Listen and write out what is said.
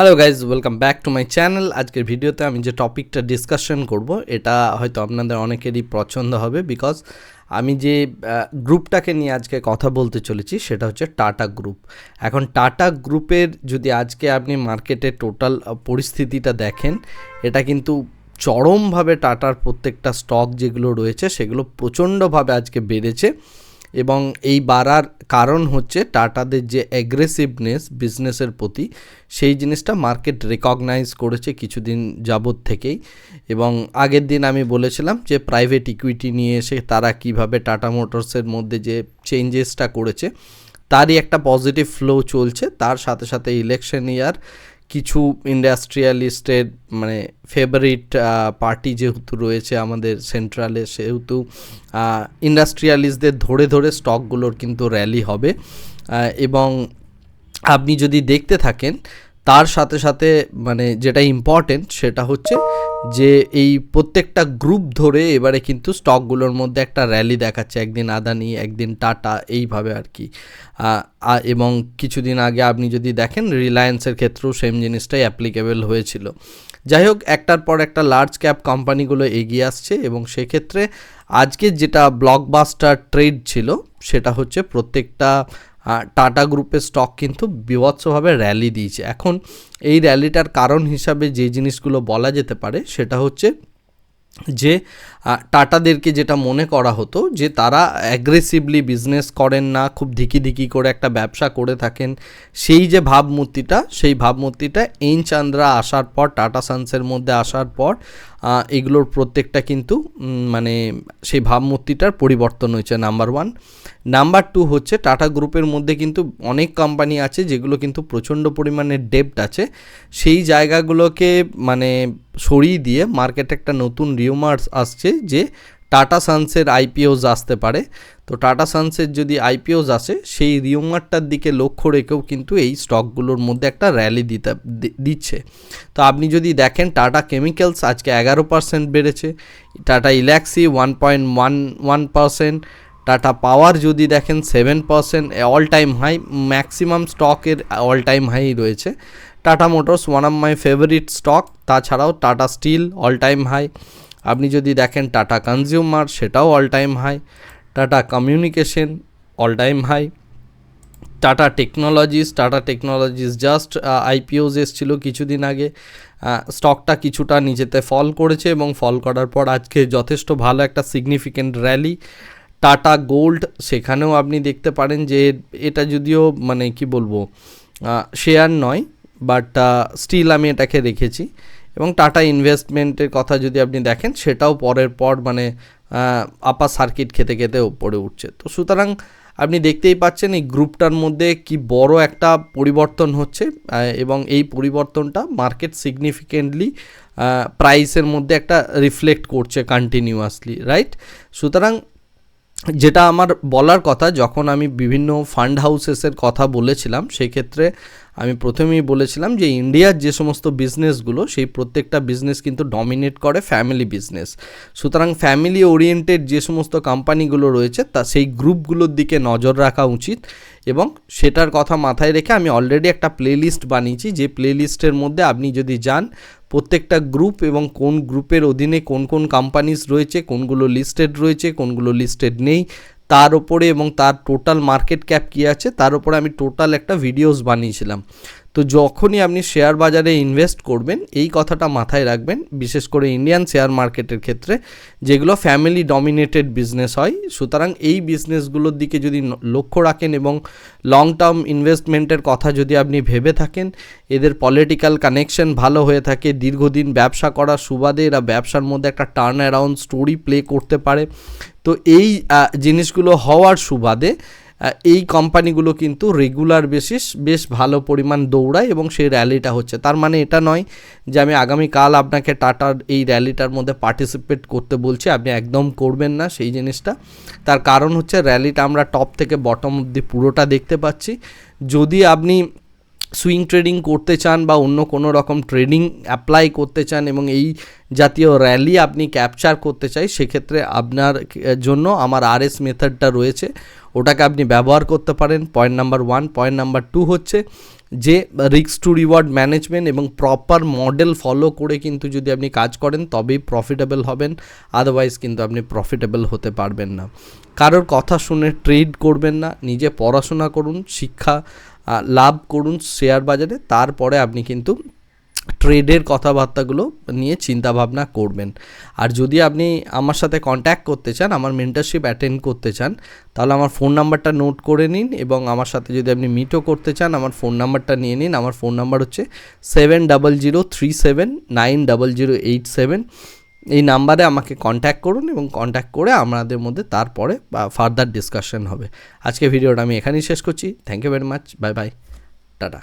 Hello guys welcome back to my channel আজকের ভিডিওতে আমি যে টপিকটা ডিসকাশন করব, এটা হয়তো আপনাদের অনেকেরই পছন্দ হবে বিকজ আমি যে গ্রুপটাকে নিয়ে আজকে কথা বলতে চলেছি, সেটা হচ্ছে টাটা গ্রুপ এখন টাটা গ্রুপের যদি আজকে আপনি মার্কেটে টোটাল পরিস্থিতিটা দেখেন, এটা কিন্তু চরমভাবে টাটার প্রত্যেকটা স্টক যেগুলো রয়েছে, সেগুলো প্রচণ্ডভাবে আজকে বেড়েছে। এবং এই বাড়ার কারণ হচ্ছে টাটাদের যে অ্যাগ্রেসিভনেস বিজনেসের প্রতি, সেই জিনিসটা মার্কেট রেকগনাইজ করেছে কিছুদিন যাবৎ থেকেই। এবং আগের দিন আমি বলেছিলাম যে প্রাইভেট ইকুইটি নিয়ে এসে তারা কীভাবে টাটা মোটরসের মধ্যে যে চেঞ্জেসটা করেছে, তারই একটা পজিটিভ ফ্লো চলছে। তার সাথে সাথে ইলেকশন ইয়ার কিছু ইন্ডাস্ট্রিয়ালিস্টের মানে ফেভারিট পার্টি যেহেতু রয়েছে আমাদের সেন্ট্রালে সেহেতু ইন্ডাস্ট্রিয়ালিস্টদের ধরে ধরে স্টকগুলোর কিন্তু র্যালি হবে। এবং আপনি যদি দেখতে থাকেন তার সাথে সাথে মানে যেটা ইম্পর্টেন্ট সেটা হচ্ছে যে এই প্রত্যেকটা গ্রুপ ধরে এবারে কিন্তু স্টকগুলোর মধ্যে একটা র্যালি দেখাচ্ছে, একদিন আদানি, একদিন টাটা, এইভাবে আর কি। এবং কিছুদিন আগে আপনি যদি দেখেন রিলায়েন্সের ক্ষেত্রেও সেম জিনিসটাই অ্যাপ্লিকেবল হয়েছিল। যাই হোক, একটার পর একটা লার্জ ক্যাপ কোম্পানিগুলো এগিয়ে আসছে এবং সেক্ষেত্রে আজকে যেটা ব্লকবাস্টার ট্রেড ছিল, সেটা হচ্ছে প্রত্যেকটা টাটা গ্রুপের স্টক কিন্তু বিভৎসভাবে র্যালি দিয়েছে। এখন এই র্যালিটার কারণ হিসাবে যে জিনিসগুলো বলা যেতে পারে সেটা হচ্ছে যে টাটাদেরকে যেটা মনে করা হতো যে তারা অ্যাগ্রেসিভলি বিজনেস করেন না, খুব ধিকি ধিকি করে একটা ব্যবসা করে থাকেন, সেই যে ভাবমূর্তিটা, সেই ভাবমূর্তিটা এন চান্দ্রা আসার পর টাটা সান্সের মধ্যে আসার পর এগুলোর প্রত্যেকটা কিন্তু মানে সেই ভাবমূর্তিটার পরিবর্তন হয়েছে নাম্বার ওয়ান নাম্বার টু হচ্ছে টাটা গ্রুপের মধ্যে কিন্তু অনেক কোম্পানি আছে যেগুলো কিন্তু প্রচণ্ড পরিমাণে ডেপ্ট আছে। সেই জায়গাগুলোকে মানে সরিয়ে দিয়ে মার্কেটে একটা নতুন রিউমার্স আসছে যে টাটা সানসের আইপিওস আসতে পারে। তো টাটা সানসের যদি আইপিওস আসে, সেই রিউমারটার দিকে লক্ষ্য রেখেও কিন্তু এই স্টকগুলোর মধ্যে একটা র্যালি দিতে দিচ্ছে। তো আপনি যদি দেখেন, টাটা কেমিক্যালস আজকে এগারো পার্সেন্ট বেড়েছে, Tata Elxsi one point one one percent Tata power যদি দেখেন seven percent all time high maximum স্টকের অল টাইম হাই রয়েছে। Tata motors one of my favourite stock তাছাড়াও Tata steel all time high আপনি যদি দেখেন Tata consumer, সেটাও all time high Tata communication all time high Tata technologies Tata technologies just IPOs এসেছিল কিছুদিন আগে। স্টকটা কিছুটা নিজেতে ফল করেছে এবং ফল করার পর আজকে যথেষ্ট ভালো একটা সিগনিফিকেন্ট র্যালি টাটা গোল্ড, সেখানেও আপনি দেখতে পারেন যে এটা যদিও মানে কি বলব শেয়ার নয় বাট স্টিল আমি এটাকে রেখেছি। এবং টাটা ইনভেস্টমেন্টের কথা যদি আপনি দেখেন, সেটাও পরের পর মানে আপার সার্কিট খেতে খেতে ওপরে উঠছে। তো সুতরাং আপনি দেখতেই পাচ্ছেন এই গ্রুপটার মধ্যে কি বড় একটা পরিবর্তন হচ্ছে এবং এই পরিবর্তনটা মার্কেট সিগনিফিকেন্টলি প্রাইসের মধ্যে একটা রিফ্লেক্ট করছে কন্টিনিউয়াসলি রাইট সুতরাং যেটা আমার বলার কথা, যখন আমি বিভিন্ন ফান্ড হাউসেসের কথা বলেছিলাম, সেক্ষেত্রে আমি প্রথমেই বলেছিলাম যে ইন্ডিয়ার যে সমস্ত বিজনেসগুলো সেই প্রত্যেকটা বিজনেস কিন্তু ডমিনেট করে ফ্যামিলি বিজনেস সুতরাং ফ্যামিলি ওরিয়েন্টেড যে সমস্ত কোম্পানিগুলো রয়েছে, তা সেই গ্রুপগুলোর দিকে নজর রাখা উচিত এবং সেটার কথা মাথায় রেখে আমি অলরেডি একটা প্লেলিস্ট বানিয়েছি, যে প্লেলিস্টের মধ্যে আপনি যদি যান, প্রত্যেকটা গ্রুপ এবং কোন গ্রুপের অধীনে কোন কোন কোম্পানিজ রয়েছে, কোনগুলো লিস্টেড রয়েছে, কোনগুলো লিস্টেড নেই তার ওপরে এবং তার টোটাল মার্কেট ক্যাপ কী আছে, তার উপরে আমি টোটাল একটা ভিডিওস বানিয়েছিলাম। তো যখনই আপনি শেয়ার বাজারে ইনভেস্ট করবেন, এই কথাটা মাথায় রাখবেন। বিশেষ করে ইন্ডিয়ান শেয়ার মার্কেটের ক্ষেত্রে, যেগুলো ফ্যামিলি ডমিনেটেড বিজনেস হয়, সুতরাং এই বিজনেসগুলোর দিকে যদি লক্ষ্য রাখেন এবং লং টার্ম ইনভেস্টমেন্টের কথা যদি আপনি ভেবে থাকেন, এদের পলিটিক্যাল কানেকশন ভালো হয়ে থাকে, দীর্ঘদিন ব্যবসা করার সুবাদে এরা ব্যবসার মধ্যে একটা টার্ন অ্যারাউন্ড স্টোরি প্লে করতে পারে। তো এই জিনিসগুলো হওয়ার সুবাদে এই কোম্পানিগুলো কিন্তু রেগুলার বেসিস বেশ ভালো পরিমাণ দৌড়ায় এবং সেই র্যালিটা হচ্ছে। তার মানে এটা নয় যে আমি আগামীকাল আপনাকে টাটার এই র্যালিটার মধ্যে পার্টিসিপেট করতে বলছি, আপনি একদম করবেন না সেই জিনিসটা। তার কারণ হচ্ছে র্যালিটা আমরা টপ থেকে বটম অব্দি পুরোটা দেখতে পাচ্ছি। যদি আপনি সুইং ট্রেডিং করতে চান বা অন্য কোনো রকম ট্রেডিং অ্যাপ্লাই করতে চান এবং এই জাতীয় র্যালি আপনি ক্যাপচার করতে চাই, সেক্ষেত্রে আপনার জন্য আমার আর এস মেথডটা রয়েছে। ওটাকে আপনি ব্যবহার করতে পারেন। Point number one point number two হচ্ছে যে রিক্স টু রিওয়ার্ড ম্যানেজমেন্ট এবং প্রপার মডেল ফলো করে কিন্তু যদি আপনি কাজ করেন, তবেই প্রফিটেবল হবেন। আদারওয়াইজ কিন্তু আপনি প্রফিটেবল হতে পারবেন না। কারোর কথা শুনে ট্রেড করবেন না। নিজে পড়াশোনা করুন, শিক্ষা লাভ করুন শেয়ার বাজারে। তারপরে আপনি কিন্তু ট্রেডের কথাবার্তাগুলো নিয়ে চিন্তা ভাবনা করবেন। আর যদি আপনি আমার সাথে কন্ট্যাক্ট করতে চান, আমার মেন্টারশিপ অ্যাটেন্ড করতে চান, তাহলে আমার ফোন নাম্বারটা নোট করে নিন এবং আমার সাথে যদি আপনি মিটও করতে চান, আমার ফোন নাম্বারটা নিয়ে নিন। আমার ফোন নাম্বার হচ্ছে seven double zero three seven nine double zero eight seven এই নাম্বারে আমাকে কন্ট্যাক্ট করুন এবং কন্ট্যাক্ট করে আমাদের মধ্যে তারপরে বা ফার্দার ডিসকাশন হবে। আজকে ভিডিওটা আমি এখানেই শেষ করছি। Thank you very much bye bye tata.